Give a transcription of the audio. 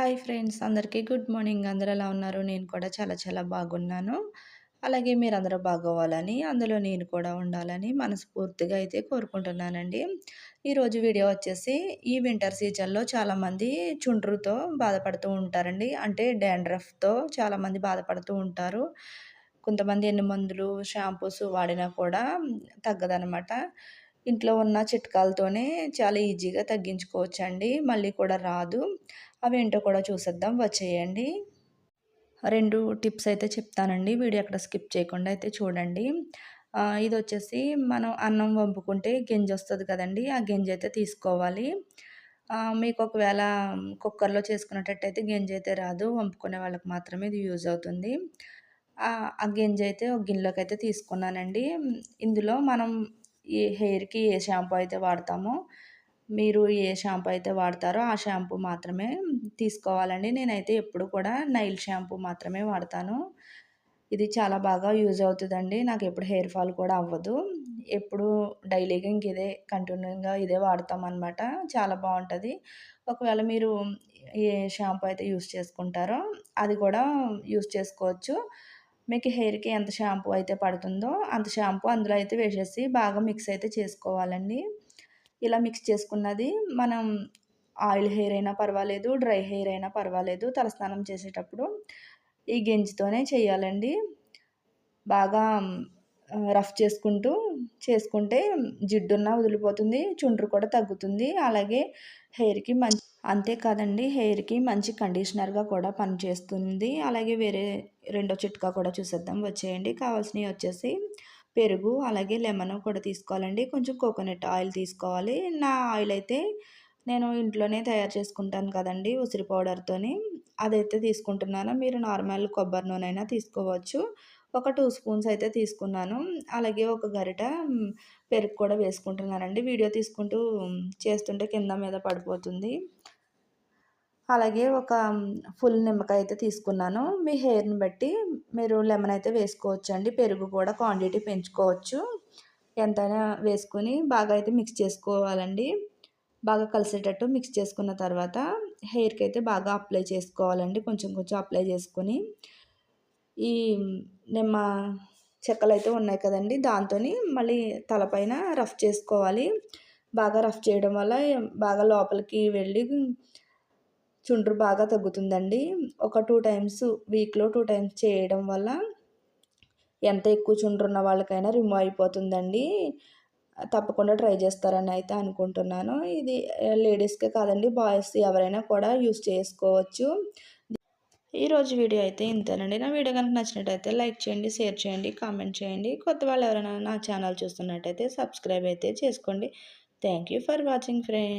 Hi friends అందరికీ good morning. అందరూ ఎలా ఉన్నారు? నేను కూడా చాలా చాలా బాగున్నాను. అలాగే మీరు అందరూ బాగోవాలని అందులో నేను కూడా ఉండాలని మనస్ఫూర్తిగా అయితే కోరుకుంటున్నానండి. ఈరోజు వీడియో వచ్చేసి ఈ వింటర్ సీజన్లో చాలామంది చుండ్రుతో బాధపడుతూ ఉంటారండి. అంటే డాండ్రఫ్తో చాలామంది బాధపడుతూ ఉంటారు. కొంతమంది ఎన్ని మందులు షాంపూస్ వాడినా కూడా తగ్గదనమాట ఇంట్లో ఉన్న చిట్కాలతోనే చాలా ఈజీగా తగ్గించుకోవచ్చండి. మళ్ళీ కూడా రాదు. అవేంటో కూడా చూసేద్దాం. వచ్చేయండి. రెండు టిప్స్ అయితే చెప్తానండి. వీడియో అక్కడ స్కిప్ చేయకుండా అయితే చూడండి. ఇది వచ్చేసి మనం అన్నం వంపుకుంటే గింజ వస్తుంది కదండి. ఆ గింజ అయితే తీసుకోవాలి. మీకు ఒకవేళ కుక్కర్లో చేసుకునేటట్టయితే గింజ అయితే రాదు. వంపుకునే వాళ్ళకి మాత్రమే ఇది యూజ్ అవుతుంది. ఆ గింజ అయితే ఒక గిన్నెలోకి అయితే తీసుకున్నానండి. ఇందులో మనం ఈ హెయిర్కి ఏ షాంపూ అయితే వాడతామో మీరు ఏ షాంపూ అయితే వాడతారో ఆ షాంపూ మాత్రమే తీసుకోవాలండి. నేనైతే ఎప్పుడు కూడా నైల్ షాంపూ మాత్రమే వాడతాను. ఇది చాలా బాగా యూజ్ అవుతుందండి. నాకు ఎప్పుడు హెయిర్ ఫాల్ కూడా అవ్వదు. ఎప్పుడు డైలీగా ఇంక ఇదే కంటిన్యూగా ఇదే వాడతాం అనమాట చాలా బాగుంటుంది. ఒకవేళ మీరు ఏ షాంపూ అయితే యూస్ చేసుకుంటారో అది కూడా యూస్ చేసుకోవచ్చు. మీకు హెయిర్కి ఎంత షాంపూ అయితే పడుతుందో అంత షాంపూ అందులో అయితే వేసేసి బాగా మిక్స్ అయితే చేసుకోవాలండి. ఇలా మిక్స్ చేసుకున్నది మనం ఆయిల్ హెయిర్ అయినా పర్వాలేదు డ్రై హెయిర్ అయినా పర్వాలేదు తలస్నానం చేసేటప్పుడు ఈ గెంజితోనే చేయాలండి. బాగా రఫ్ చేసుకుంటూ చేసుకుంటే జిడ్డున్న వదిలిపోతుంది చుండ్రు కూడా తగ్గుతుంది. అలాగే హెయిర్కి మంచి అంతేకాదండి హెయిర్కి మంచి కండిషనర్గా కూడా పనిచేస్తుంది. అలాగే వేరే రెండో చిట్కా కూడా చూసేద్దాం వచ్చేయండి. కావాల్సినవి వచ్చేసి పెరుగు అలాగే లెమన్ కూడా తీసుకోవాలండి. కొంచెం కోకోనట్ ఆయిల్ తీసుకోవాలి. నా ఆయిల్ అయితే నేను ఇంట్లోనే తయారు చేసుకుంటాను కదండి ఉసిరి పౌడర్తోని. అదైతే తీసుకుంటున్నాను. మీరు నార్మల్ కొబ్బరి నూనె అయినా తీసుకోవచ్చు. ఒక టూ స్పూన్స్ అయితే తీసుకున్నాను. అలాగే ఒక గరిట పెరుగు కూడా వేసుకుంటున్నానండి. వీడియో తీసుకుంటూ చేస్తుంటే కింద మీద పడిపోతుంది. అలాగే ఒక ఫుల్ నిమ్మకాయ అయితే తీసుకున్నాను. మీ హెయిర్ని బట్టి మీరు లెమన్ అయితే వేసుకోవచ్చు అండి పెరుగు కూడా క్వాంటిటీ పెంచుకోవచ్చు. ఎంతైనా వేసుకొని బాగా అయితే మిక్స్ చేసుకోవాలండి. బాగా కలిసేటట్టు మిక్స్ చేసుకున్న తర్వాత హెయిర్కి అయితే బాగా అప్లై చేసుకోవాలండి. కొంచెం కొంచెం అప్లై చేసుకొని ఈ నిమ్మ చెక్కలు అయితే ఉన్నాయి కదండి దాంతో మళ్ళీ తలపైన రఫ్ చేసుకోవాలి. బాగా రఫ్ చేయడం వల్ల బాగా లోపలికి వెళ్ళి చుండ్రు బాగా తగ్గుతుందండి. ఒక టూ టైమ్స్ వీక్లో టూ టైమ్స్ చేయడం వల్ల ఎంత ఎక్కువ చుండ్రు ఉన్న వాళ్ళకైనా రిమూవ్ అయిపోతుందండి. తప్పకుండా ట్రై చేస్తారని అయితే అనుకుంటున్నాను. ఇది లేడీస్కే కాదండి బాయ్స్ ఎవరైనా కూడా యూస్ చేసుకోవచ్చు. ఈరోజు వీడియో అయితే ఇంతేనండి. నా వీడియో కనుక నచ్చినట్టయితే లైక్ చేయండి షేర్ చేయండి కామెంట్ చేయండి. కొత్త వాళ్ళు ఎవరైనా నా ఛానల్ చూస్తున్నట్టయితే సబ్స్క్రైబ్ అయితే చేసుకోండి. Thank for watching friend